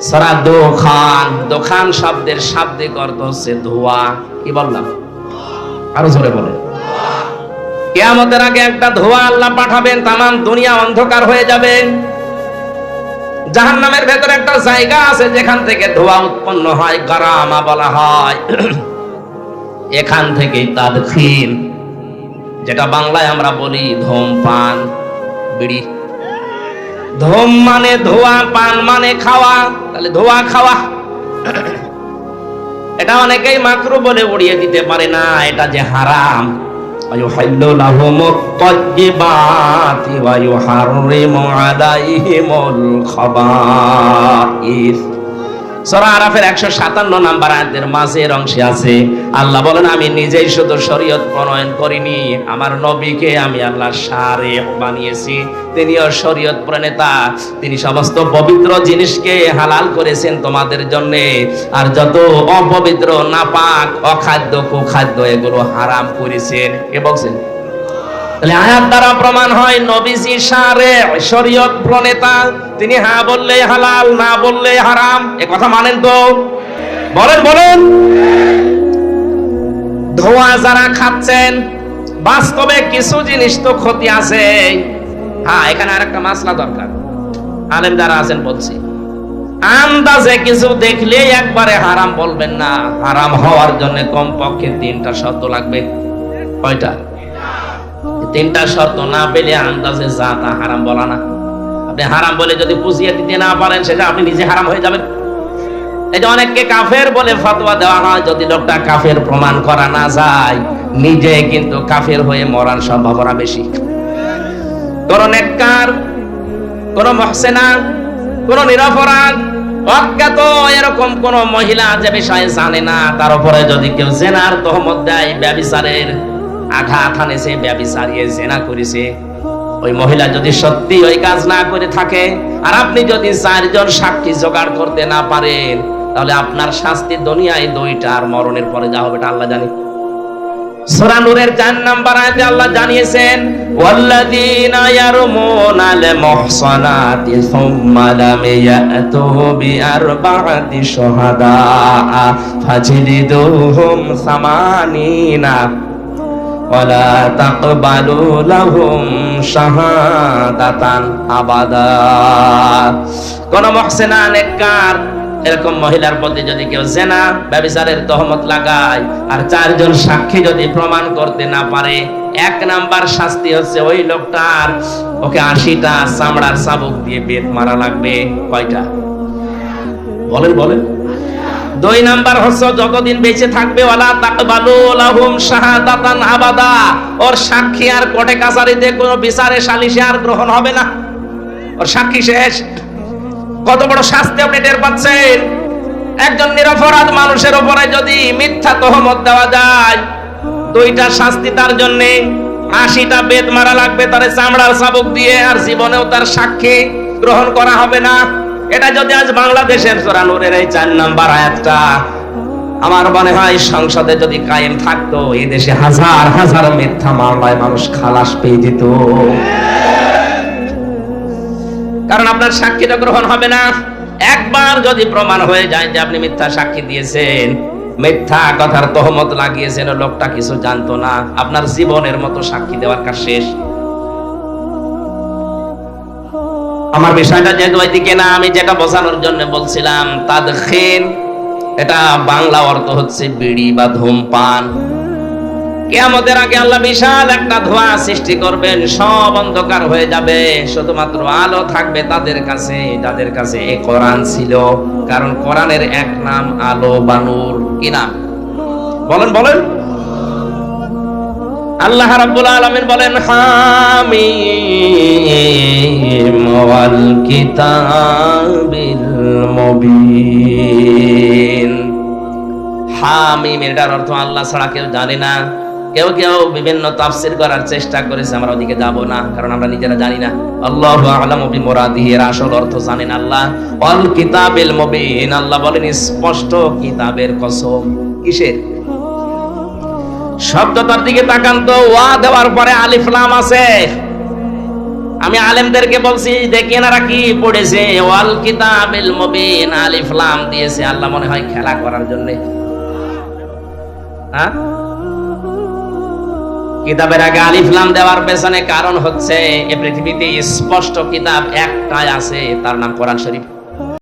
সারা দোখান দোখান শব্দের শাব্দিক অর্থ হচ্ছে ধোয়া। কি বললাম? আরও জোরে বলে কেয়ামতের আগে একটা ধোয়া আল্লাহ পাঠাবেন, তামাম দুনিয়া অন্ধকার হয়ে যাবে। জাহান্নামের ভেতরে একটা জায়গা আছে, যেখান থেকে ধোয়া উৎপন্ন হয়, গারামা বলা হয়। এখান থেকেই তাদখিল যেটা বাংলায় আমরা বলি ধূমপান, বিড়ি। ধোম মানে ধোয়া, পান মানে খাওয়া। তাহলে ধোয়া খাওয়া। এটা অনেকেই মাকরু বলে উড়িয়ে দিতে পারে না, এটা যে হারাম। আলাইহিমুল সূরা আরাফের 157 নাম্বার আয়াতের মাঝের অংশে আছে, আল্লাহ বলেন, আমি নিজেই শুধু শরীয়ত প্রণয়ন করিনি, আমার নবীকে আমি আল্লাহ শারে বানিয়েছি। তিনিও শরীয়ত প্রণেতা, তিনি সমস্ত পবিত্র জিনিসকে হালাল করেছেন তোমাদের জন্য। আর যত অপবিত্র, নাপাক, অখাদ্য, কুখাদ্য, এগুলো হারাম করেছেন। কে বলছেন? তাহলে আয়াত দ্বারা প্রমাণ হয়, নবীজি সারে, শরীয়ত প্রণেতা। তিনি হ্যাঁ বললে হালাল, না বললে হারাম। এ কথা মানেন তো? বলেন বলেন। ধোঁয়া যারা খাচ্ছেন, বাস্তবে কিছু জিনিস তো ক্ষতি আছে। হ্যাঁ এখানে আরেকটা মাসলা দরকার। আলেম যারা আছেন, বলছি। আন্দাজে কিছু দেখলে একবারে হারাম বলবেন না। হারাম হওয়ার জন্য কমপক্ষে তিনটা শর্ত লাগবে। কয়টা? তিনটা শর্ত না পেলে আন্দাজে যা তা হারাম বলা না। আপনি হারাম বলে যদি বুঝিয়ে দিতে না পারেন, সেটা আপনি নিজে হারাম হয়ে যাবেন। এই যে অনেককে কাফের বলে ফতোয়া দেওয়া হয়, যদি লোকটা কাফের প্রমাণ করা না যায়, নিজে কিন্তু কাফের হয়ে মরার সম্ভাবনা বেশি। কোন নেককার, কোন মহসেনা কোন নিরপরাধ, অজ্ঞাত, এরকম কোন মহিলা যে বিষয়ে জানে না, তার উপরে যদি কেউ জেনার তহমত দেয়, ব্যবিচারের আঘাত হানেছে ব্যবিচারিয়ে জেনা করেছে। ওই মহিলা যদি সত্যি ওই কাজ না করে থাকে, আর আপনি যদি চারজন সাক্ষী জোগাড় করতে না পারেন, তাহলে আপনার শাস্তি দুনিয়ায় দুইটা আর মরণের পরে যা হবে আল্লাহ জানে। সূরা নূরের 4 নাম্বার আয়াতে আল্লাহ জানিয়েছেন, ওয়াল্লাযীনা ইয়ারমুনাল মুহসানাতি সুম্মা লাম ইয়াতু বিআরবা'তি শুহাদা ফাজলিদুহুম সামানিনা ওয়ালা তাকবালু লাহুম শাহাদাতান আবাদা। কোন মুহসিনা নেককার, এরকম মহিলার প্রতি যদি কেউ জেনা তহমত লাগায়, আর চারজন সাক্ষী যদি প্রমাণ করতে না পারে, এক নাম্বার শাস্তি হচ্ছে ওই লোকটার, ওকে আশিটা চামড়ার চাবুক দিয়ে বেত মারা লাগবে। কয়টা? বলেন বলেন। দুই নাম্বার হচ্ছে, যতদিন বেঁচে থাকবে, ওয়ালা তাকবালু লাহুম শাহাদাতান আবাদা। ওর সাক্ষী আর কোর্টে কাছারিতে কোনো বিচারে সালিশে আর গ্রহণ হবে না। ওর সাক্ষী শেষ। কত বড় শাস্তি আপনি টের পাচ্ছেন? একজন নিরপরাধ মানুষের উপরে যদি মিথ্যা তহমত দেওয়া যায়, দুইটা শাস্তি তার জন্য। আশিটা বেদ মারা লাগবে, তার চামড়ার চাবুক দিয়ে, আর জীবনেও তার সাক্ষী গ্রহণ করা হবে না। এটা যদি আজ বাংলাদেশের চোরানুরের এই চার নাম্বার আয়াতটা আমার মনে হয় সংসদে যদি কায়েম থাকতো, এই দেশে হাজার হাজার মিথ্যা মামলায় মানুষ খালাস পেয়ে যেত। কারণ আপনার সাক্ষীটা গ্রহণ হবে না। একবার যদি প্রমাণ হয়ে যায় যে আপনি মিথ্যা সাক্ষী দিয়েছেন, মিথ্যা কথার তহমত লাগিয়েছেন, লোকটা কিছু জানতো না। আপনার জীবনের মতো সাক্ষী দেওয়ার কাজ শেষ। আমার বিষয়টা যেহেতু ওইদিকে না, আমি যেটা বোঝানোর জন্য বলছিলাম তাদখিন এটা বাংলা অর্থ হচ্ছে বিড়ি বা ধূমপান। আগে আল্লাহ বিশাল একটা ধোঁয়া সৃষ্টি করবেন, সব অন্ধকার হয়ে যাবে। শুধুমাত্র আলো থাকবে তাদের কাছে, যাদের কাছে এই কোরআন ছিল। কারণ কোরআনের এক নাম আলো বানুর কি নাম? বলেন বলেন। আল্লাহ রাব্বুল আলামিন বলেন কিতাবিল মুবিন। হামিম, এটার অর্থ আল্লাহ ছাড়া কেউ জানে না। কেউ কেউ বিভিন্ন তাফসির করার চেষ্টা করেছে, আমরা ওদিকে যাব না, কারণ আমরা নিজেরা জানি না। আল্লাহু আ'লামু বিমুরাদিহি, এর আসল অর্থ জানেন আল্লাহ। অল কিতাবিল মুবিন, আল্লাহ বলেন স্পষ্ট কিতাবের কসম। কিসের? শব্দটার দিকে তাকান তো, ওয়া দেওয়ার পরে আলিফ লাম আছে। আমি আলেমদেরকে বলছি, দেখি না কি পড়েছে। ওয়াল কিতাবিল মুবিন, আলিফ, লাম দিয়েছে। আল্লাহ মনে হয় খেলা করার জন্য। হ্যাঁ? কিতাবের আগে আলিফ, লাম দেওয়ার পেছনে কারণ হচ্ছে, এ পৃথিবীতে স্পষ্ট কিতাব একটাই আছে, তার নাম কোরআন শরীফ।